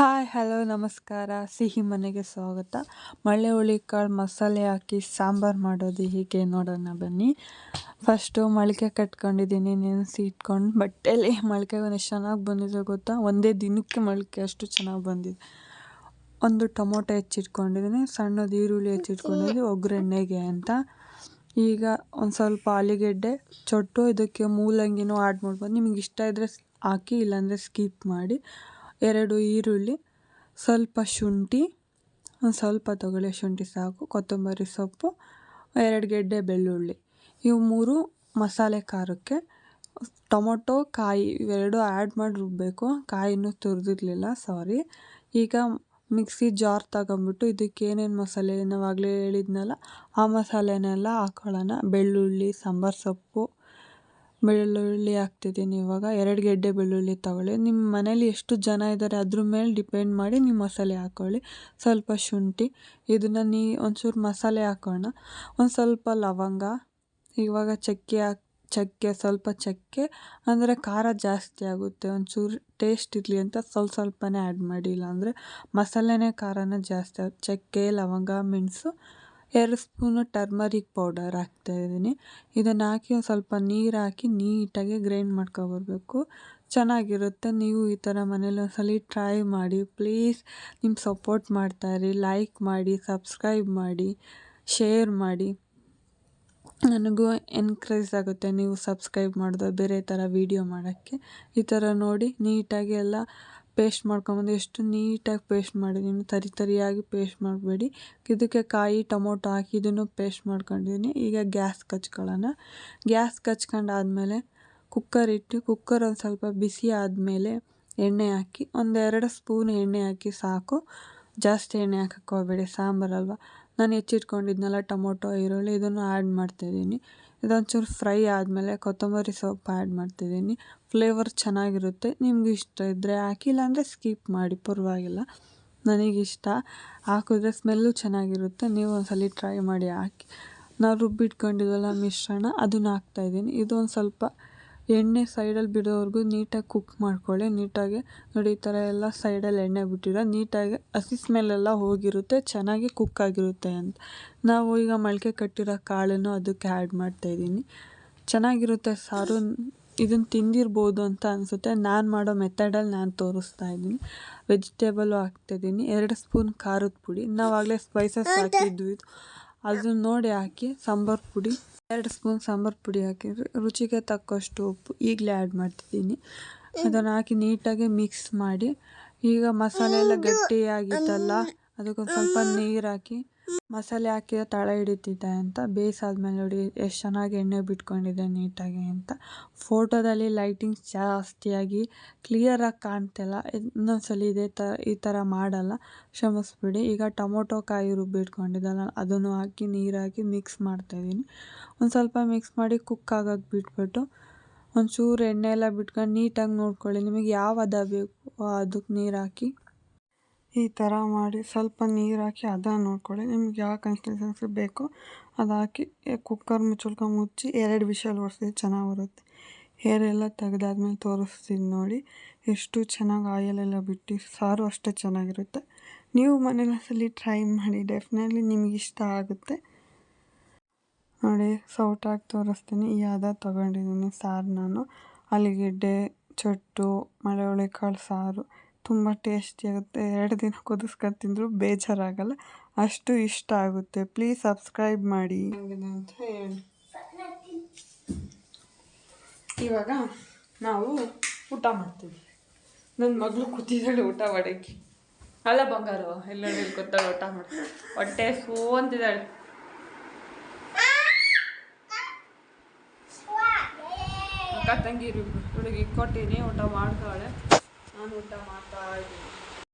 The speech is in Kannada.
ಹಾಯ್, ಹಲೋ, ನಮಸ್ಕಾರ. ಸಿಹಿ ಮನೆಗೆ ಸ್ವಾಗತ. ಮಳೆ ಹುಳಿಕಾಳು ಮಸಾಲೆ ಹಾಕಿ ಸಾಂಬಾರು ಮಾಡೋದು ಹೀಗೆ ನೋಡೋಣ ಬನ್ನಿ. ಫಸ್ಟು ಮೊಳಕೆ ಕಟ್ಕೊಂಡಿದ್ದೀನಿ, ನೆನೆಸಿ ಇಟ್ಕೊಂಡು. ಬಟ್ಟೆಲಿ ಮೊಳಕೆ ಎಷ್ಟು ಚೆನ್ನಾಗಿ ಬಂದಿದೆ ಗೊತ್ತಾ? ಒಂದೇ ದಿನಕ್ಕೆ ಮೊಳಕೆ ಅಷ್ಟು ಚೆನ್ನಾಗಿ ಬಂದಿದೆ. ಒಂದು ಟೊಮೊಟೊ ಹೆಚ್ಚಿಟ್ಕೊಂಡಿದ್ದೀನಿ, ಸಣ್ಣದು ಈರುಳ್ಳಿ ಹೆಚ್ಚಿಟ್ಕೊಂಡಿದ್ದೀನಿ, ಒಗ್ಗರಣೆಗೆ ಅಂತ. ಈಗ ಒಂದು ಸ್ವಲ್ಪ ಆಲೂಗೆಡ್ಡೆ, ಚೊಟ್ಟು ಇದಕ್ಕೆ ಮೂಲಂಗಿನೂ ಆ್ಯಡ್ ಮಾಡ್ಬೋದು. ನಿಮಗೆ ಇಷ್ಟ ಇದ್ದರೆ ಹಾಕಿ, ಇಲ್ಲಾಂದರೆ ಸ್ಕಿಪ್ ಮಾಡಿ. ಎರಡು ಈರುಳ್ಳಿ, ಸ್ವಲ್ಪ ಶುಂಠಿ, ಒಂದು ಸ್ವಲ್ಪ ತೊಗೊಳ್ಳಿ ಶುಂಠಿ ಸಾಕು, ಕೊತ್ತಂಬರಿ ಸೊಪ್ಪು, ಎರಡು ಗೆಡ್ಡೆ ಬೆಳ್ಳುಳ್ಳಿ. ಇವು ಮೂರು ಮಸಾಲೆ ಖಾರಕ್ಕೆ ಟೊಮೊಟೊ, ಕಾಯಿ ಇವೆರಡು ಆ್ಯಡ್ ಮಾಡಿ ರುಬ್ಬಬೇಕು ಕಾಯಿನೂ ತುರಿದಿರಲಿಲ್ಲ, ಸಾರಿ. ಈಗ ಮಿಕ್ಸಿ ಜಾರ್ ತಗೊಂಬಿಟ್ಟು ಇದಕ್ಕೆ ಏನೇನು ಮಸಾಲೆ ನಾವಾಗಲೇ ಹೇಳಿದ್ನಲ್ಲ, ಆ ಮಸಾಲೆನೆಲ್ಲ ಹಾಕೊಳ್ಳೋಣ. ಬೆಳ್ಳುಳ್ಳಿ, ಸಾಂಬಾರು ಸೊಪ್ಪು ಬೆಳ್ಳುಳ್ಳಿ ಹಾಕ್ತಿದ್ದೀನಿ ಇವಾಗ. ಎರಡು ಗೆಡ್ಡೆ ಬೆಳ್ಳುಳ್ಳಿ ತಗೊಳ್ಳಿ. ನಿಮ್ಮ ಮನೇಲಿ ಎಷ್ಟು ಜನ ಇದ್ದಾರೆ ಅದ್ರ ಮೇಲೆ ಡಿಪೆಂಡ್ ಮಾಡಿ ನೀವು ಮಸಾಲೆ ಹಾಕ್ಕೊಳ್ಳಿ ಸ್ವಲ್ಪ ಶುಂಠಿ, ಇದನ್ನು ನೀ ಒಂಚೂರು ಮಸಾಲೆ ಹಾಕೋಣ. ಒಂದು ಸ್ವಲ್ಪ ಲವಂಗ, ಇವಾಗ ಚಕ್ಕೆ ಹಾಕಿ, ಚಕ್ಕೆ, ಸ್ವಲ್ಪ ಚಕ್ಕೆ, ಅಂದರೆ ಖಾರ ಜಾಸ್ತಿ ಆಗುತ್ತೆ. ಒಂಚೂರು ಟೇಸ್ಟ್ ಇರಲಿ ಅಂತ ಸ್ವಲ್ಪ ಸ್ವಲ್ಪನೇ ಆ್ಯಡ್ ಮಾಡಿ. ಇಲ್ಲಾಂದರೆ ಮಸಾಲೆನೇ ಖಾರನೇ ಜಾಸ್ತಿ ಆಗುತ್ತೆ. ಚಕ್ಕೆ, ಲವಂಗ, ಮೆಣಸು ಎರಡು ಸ್ಪೂನು ಟರ್ಮರಿಕ್ ಪೌಡರ್ ಹಾಕ್ತಾ ಇದ್ದೀನಿ. ಇದನ್ನು ಹಾಕಿ ಒಂದು ಸ್ವಲ್ಪ ನೀರು ಹಾಕಿ ನೀಟಾಗಿ ಗ್ರೈಂಡ್ ಮಾಡ್ಕೊಬರ್ಬೇಕು ಚೆನ್ನಾಗಿರುತ್ತೆ. ನೀವು ಈ ಥರ ಮನೇಲಿ ಒಂದ್ಸಲ ಟ್ರೈ ಮಾಡಿ. ಪ್ಲೀಸ್ ನಿಮ್ಮ ಸಪೋರ್ಟ್ ಮಾಡ್ತಾಯಿರಿ ಲೈಕ್ ಮಾಡಿ, ಸಬ್ಸ್ಕ್ರೈಬ್ ಮಾಡಿ, ಶೇರ್ ಮಾಡಿ. ನನಗೂ ಎನ್ಕರೇಜ್ ಆಗುತ್ತೆ ನೀವು ಸಬ್ಸ್ಕ್ರೈಬ್ ಮಾಡಿದ್ರೆ ಬೇರೆ ಥರ ವೀಡಿಯೋ ಮಾಡೋಕ್ಕೆ. ಈ ಥರ ನೋಡಿ ನೀಟಾಗಿ ಎಲ್ಲ ಪೇಸ್ಟ್ ಮಾಡ್ಕೊಂಬಂದು ಎಷ್ಟು ನೀಟಾಗಿ ಪೇಸ್ಟ್ ಮಾಡಿದ್ದೀನಿ, ತರಿ ತರಿಯಾಗಿ ಪೇಸ್ಟ್ ಮಾಡಬೇಡಿ. ಇದಕ್ಕೆ ಕಾಯಿ, ಟೊಮೊಟೊ ಹಾಕಿ ಇದನ್ನು ಪೇಸ್ಟ್ ಮಾಡ್ಕೊಂಡಿದ್ದೀನಿ. ಈಗ ಗ್ಯಾಸ್ ಕಚ್ಕೊಳ್ಳೋಣ. ಗ್ಯಾಸ್ ಕಚ್ಕೊಂಡಾದ್ಮೇಲೆ ಕುಕ್ಕರ್ ಇಟ್ಟು ಕುಕ್ಕರ್ ಒಂದು ಸ್ವಲ್ಪ ಬಿಸಿ ಆದಮೇಲೆ ಎಣ್ಣೆ ಹಾಕಿ, ಒಂದೆರಡು ಸ್ಪೂನ್ ಎಣ್ಣೆ ಹಾಕಿ ಸಾಕು. ಜಾಸ್ತಿ ಎಣ್ಣೆ ಹಾಕಕ್ಕೆ ಸಾಂಬಾರಲ್ವ ನಾನು ಹೆಚ್ಚಿಟ್ಕೊಂಡಿದ್ನಲ್ಲ, ಟೊಮೊಟೊ, ಈರುಳ್ಳಿ ಇದನ್ನು ಆ್ಯಡ್ ಮಾಡ್ತಾಯಿದ್ದೀನಿ ಇದೊಂಚೂರು ಫ್ರೈ ಆದಮೇಲೆ ಕೊತ್ತಂಬರಿ ಸೊಪ್ಪು ಆ್ಯಡ್ ಮಾಡ್ತಿದ್ದೀನಿ. ಫ್ಲೇವರ್ ಚೆನ್ನಾಗಿರುತ್ತೆ, ನಿಮ್ಗೆ ಇಷ್ಟ ಇದ್ದರೆ ಹಾಕಿ, ಇಲ್ಲಾಂದರೆ ಸ್ಕಿಪ್ ಮಾಡಿ, ಪರವಾಗಿಲ್ಲ. ನನಗಿಷ್ಟ. ಹಾಕಿದ್ರೆ ಸ್ಮೆಲ್ಲು ಚೆನ್ನಾಗಿರುತ್ತೆ, ನೀವು ಒಂದ್ಸಲ ಟ್ರೈ ಮಾಡಿ ಹಾಕಿ. ನಾವು ರುಬ್ಬಿಟ್ಕೊಂಡಿದ್ವಲ್ಲ ಮಿಶ್ರಣ, ಅದನ್ನು ಹಾಕ್ತಾಯಿದ್ದೀನಿ ಇದೊಂದು ಸ್ವಲ್ಪ ಎಣ್ಣೆ ಸೈಡಲ್ಲಿ ಬಿಡೋವರೆಗೂ ನೀಟಾಗಿ ಕುಕ್ ಮಾಡ್ಕೊಳ್ಳಿ. ನೀಟಾಗಿ ನೋಡಿ ಈ ಥರ ಎಲ್ಲ ಸೈಡಲ್ಲಿ ಎಣ್ಣೆ ಬಿಟ್ಟಿರೋ ನೀಟಾಗಿ ಹಸಿ ಸ್ಮೆಲ್ಲೆಲ್ಲ ಹೋಗಿರುತ್ತೆ ಚೆನ್ನಾಗಿ ಕುಕ್ ಆಗಿರುತ್ತೆ ಅಂತ. ನಾವು ಈಗ ಮೊಳಕೆ ಕಟ್ಟಿರೋ ಕಾಳನ್ನು ಅದಕ್ಕೆ ಆ್ಯಡ್ ಮಾಡ್ತಾಯಿದ್ದೀನಿ ಚೆನ್ನಾಗಿರುತ್ತೆ ಸಾರು. ಇದನ್ನು ತಿಂದಿರ್ಬೋದು ಅಂತ ಅನಿಸುತ್ತೆ. ನಾನು ಮಾಡೋ ಮೆಥಡಲ್ಲಿ ನಾನು ತೋರಿಸ್ತಾ ಇದ್ದೀನಿ. ವೆಜಿಟೇಬಲು ಹಾಕ್ತಾಯಿದ್ದೀನಿ ಎರಡು ಸ್ಪೂನ್ ಖಾರದ ಪುಡಿ. ನಾವಾಗಲೇ ಸ್ಪೈಸಸ್ ಹಾಕಿದ್ವಿ. ಅದನ್ನ ನೋಡಿ ಹಾಕಿ ಸಾಂಬಾರು ಪುಡಿ. ಎರಡು ಸ್ಪೂನ್ ಸಾಂಬಾರು ಪುಡಿ ಹಾಕಿದ್ರೆ ರುಚಿಗೆ ತಕ್ಕಷ್ಟು ಉಪ್ಪು ಈಗಲೇ ಆ್ಯಡ್ ಮಾಡ್ತಿದ್ದೀನಿ. ಅದನ್ನು ಹಾಕಿ ನೀಟಾಗಿ ಮಿಕ್ಸ್ ಮಾಡಿ. ಈಗ ಮಸಾಲೆ ಎಲ್ಲ ಗಟ್ಟಿಯಾಗಿತ್ತಲ್ಲ ಅದಕ್ಕೊಂದು ಸ್ವಲ್ಪ ನೀರು ಹಾಕಿ ಮಸಾಲೆ ಹಾಕಿ ತಳ ಹಿಡಿತಿದೆ ಅಂತ ಬೇಯಿಸಾದ್ಮೇಲೆ ನೋಡಿ ಎಷ್ಟು ಚೆನ್ನಾಗಿ ಎಣ್ಣೆ ಬಿಟ್ಕೊಂಡಿದೆ ನೀಟಾಗಿ ಅಂತ. ಫೋಟೋದಲ್ಲಿ ಲೈಟಿಂಗ್ಸ್ ಜಾಸ್ತಿಯಾಗಿ ಕ್ಲಿಯರಾಗಿ ಕಾಣ್ತಿಲ್ಲ. ಇನ್ನೊಂದ್ಸಲ ಇದೇ ಥರ ಈ ಥರ ಮಾಡಲ್ಲ. ಕ್ಷಮಿಸ್ಬಿಡಿ. ಈಗ ಟೊಮೊಟೊ ಕಾಯಿ ರುಬ್ಬಿಟ್ಕೊಂಡಿದ್ದಲ್ಲ ಅದನ್ನು ಹಾಕಿ ನೀರಾಕಿ ಮಿಕ್ಸ್ ಮಾಡ್ತಾಯಿದ್ದೀನಿ ಒಂದು ಸ್ವಲ್ಪ ಮಿಕ್ಸ್ ಮಾಡಿ ಕುಕ್ ಆಗೋಕ್ಕೆ ಬಿಟ್ಬಿಟ್ಟು ಒಂಚೂರು ಎಣ್ಣೆ ಎಲ್ಲ ಬಿಟ್ಕೊಂಡು ನೀಟಾಗಿ ನೋಡ್ಕೊಳ್ಳಿ. ನಿಮಗೆ ಯಾವ ಹದ ಬೇಕು ಅದಕ್ಕೆ ನೀರು ಹಾಕಿ ಈ ಥರ ಮಾಡಿ ಸ್ವಲ್ಪ ನೀರು ಹಾಕಿ ಹದ ನೋಡ್ಕೊಳ್ಳಿ. ನಿಮ್ಗೆ ಯಾವ ಕನ್ಸಿಸ್ಟೆನ್ಸಿ ಬೇಕೋ ಅದು ಹಾಕಿ ಕುಕ್ಕರ್ ಮುಚ್ಚಳ್ಕ ಮುಚ್ಚಿ ಎರಡು ವಿಷಲ್ ಓಡಿಸಿದ್ರೆ ಚೆನ್ನಾಗಿ ಬರುತ್ತೆ. ಹೇರೆಲ್ಲ ತೆಗೆದಾದ್ಮೇಲೆ ತೋರಿಸ್ತೀನಿ ನೋಡಿ. ಎಷ್ಟು ಚೆನ್ನಾಗಿ ಆಯಲೆಲ್ಲ ಬಿಟ್ಟು, ಸಾರು ಅಷ್ಟೇ ಚೆನ್ನಾಗಿರುತ್ತೆ. ನೀವು ಮನೇಲಿ ಸಲ ಟ್ರೈ ಮಾಡಿ ಡೆಫಿನೆಟ್ಲಿ ನಿಮ್ಗೆ ಇಷ್ಟ ಆಗುತ್ತೆ. ನೋಡಿ ಸೌಟಾಗಿ ತೋರಿಸ್ತೀನಿ. ಈ ಹದ ತೊಗೊಂಡಿದ್ದೀನಿ ಸಾರು ನಾನು. ಆಲೂಗೆಡ್ಡೆ ಚಟ್ಟು ಮಳೆ ಕಾಳು ಸಾರು. ತುಂಬ ಟೇಸ್ಟಿಯಾಗುತ್ತೆ ಎರಡು ದಿನ ಕುದಿಸ್ಕೊಂಡು ತಿಂದರೂ ಬೇಜಾರಾಗಲ್ಲ. ಅಷ್ಟು ಇಷ್ಟ ಆಗುತ್ತೆ. ಪ್ಲೀಸ್ ಸಬ್ಸ್ಕ್ರೈಬ್ ಮಾಡಿ. ಅಂತ ಹೇಳಿ ಇವಾಗ ನಾವು ಊಟ ಮಾಡ್ತೀವಿ. ನನ್ನ ಮಗಳು ಕೂತಿದ್ದಾಳೆ ಊಟ ಮಾಡೋಕ್ಕೆ. ಅಲ್ಲ ಬಂಗಾರು ಎಲ್ಲ ಗೊತ್ತಾಗ ಊಟ ಮಾಡ್ತೀವಿ ಹೊಟ್ಟೆ ಸೋಂತಿದ್ದಾಳೆ ಅಕ್ಕ ತಂಗಿರು ಹುಡುಗಿ ಕೊಟ್ಟಿನಿ, ಊಟ ಮಾಡ್ತಾಳೆ. ನಾನು ಊಟ ಮಾಡ್ತಾ ಇದ್ದೀನಿ